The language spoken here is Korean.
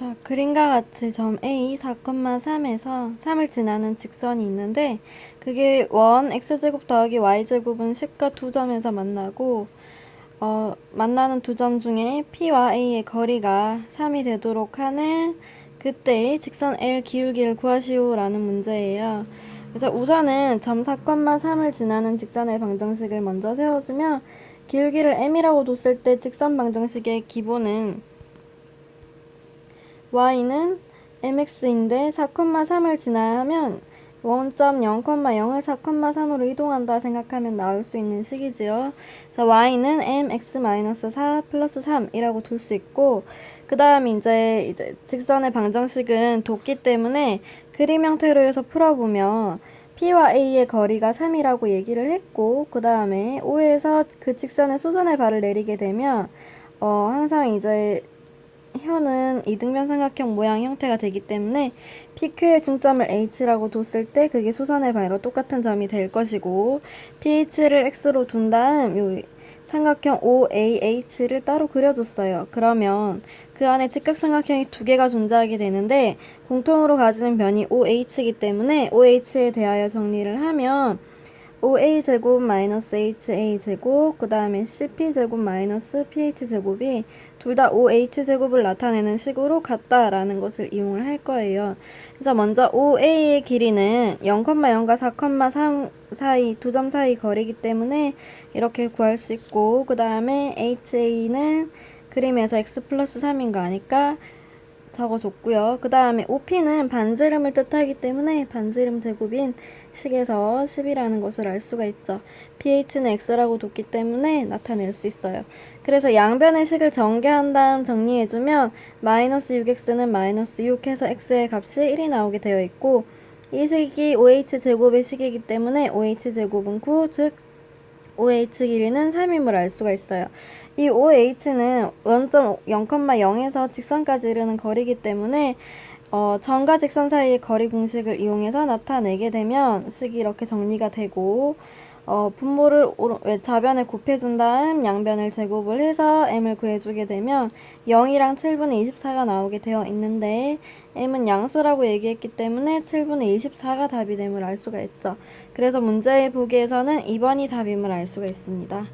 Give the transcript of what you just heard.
자, 그림과 같이 점 A 4,3에서 3을 지나는 직선이 있는데 그게 원 x제곱 더하기 y제곱은 10과 두 점에서 만나고 어, 만나는 두 점 중에 P와 A의 거리가 3이 되도록 하는 그때의 직선 L 기울기를 구하시오라는 문제예요. 그래서 우선은 점 4,3을 지나는 직선의 방정식을 먼저 세워주면 기울기를 m이라고 뒀을 때 직선 방정식의 기본은 y는 mx인데 4,3을 지나면 원점 0,0을 4,3으로 이동한다 생각하면 나올 수 있는 식이지요. 그래서 y는 mx-4 플러스 3이라고 둘 수 있고 그 다음 이제 이제 직선의 방정식은 뒀기 때문에 그림 형태로 해서 풀어보면 P와 A의 거리가 3이라고 얘기를 했고 그 다음에 O에서 그 직선의 수선의 발을 내리게 되면 어 항상 이제 현은 이등변 삼각형 모양 형태가 되기 때문에 PQ의 중점을 H라고 뒀을 때 그게 수선의 발과 똑같은 점이 될 것이고 PH를 X로 둔 다음 요 삼각형 OAH를 따로 그려줬어요. 그러면 그 안에 직각삼각형이 두 개가 존재하게 되는데 공통으로 가지는 변이 OH이기 때문에 OH에 대하여 정리를 하면 OA 제곱 마이너스 HA 제곱 그 다음에 CP 제곱 마이너스 PH 제곱이 둘 다 OH 제곱을 나타내는 식으로 같다라는 것을 이용을 할 거예요. 그래서 먼저 OA의 길이는 0,0과 4,3 사이 두 점 사이 거리이기 때문에 이렇게 구할 수 있고 그 다음에 HA는 그림에서 x 플러스 3인 거 아니까 적어줬고요. 그 다음에 OP는 반지름을 뜻하기 때문에 반지름 제곱인 식에서 10이라는 것을 알 수가 있죠. pH는 x라고 뒀기 때문에 나타낼 수 있어요. 그래서 양변의 식을 전개한 다음 정리해주면 마이너스 6x는 마이너스 6 해서 x의 값이 1이 나오게 되어 있고 이 식이 OH 제곱의 식이기 때문에 OH 제곱은 9, 즉 OH 길이는 3임을 알 수가 있어요. 이 OH는 원점 0,0에서 직선까지 이르는 거리이기 때문에 어, 점과 직선 사이의 거리 공식을 이용해서 나타내게 되면 식이 이렇게 정리가 되고 어, 분모를 좌변에 곱해준 다음 양변을 제곱을 해서 m을 구해주게 되면 0이랑 7분의 24가 나오게 되어 있는데 m은 양수라고 얘기했기 때문에 7분의 24가 답이 됨을 알 수가 있죠. 그래서 문제의 보기에서는 2번이 답임을 알 수가 있습니다.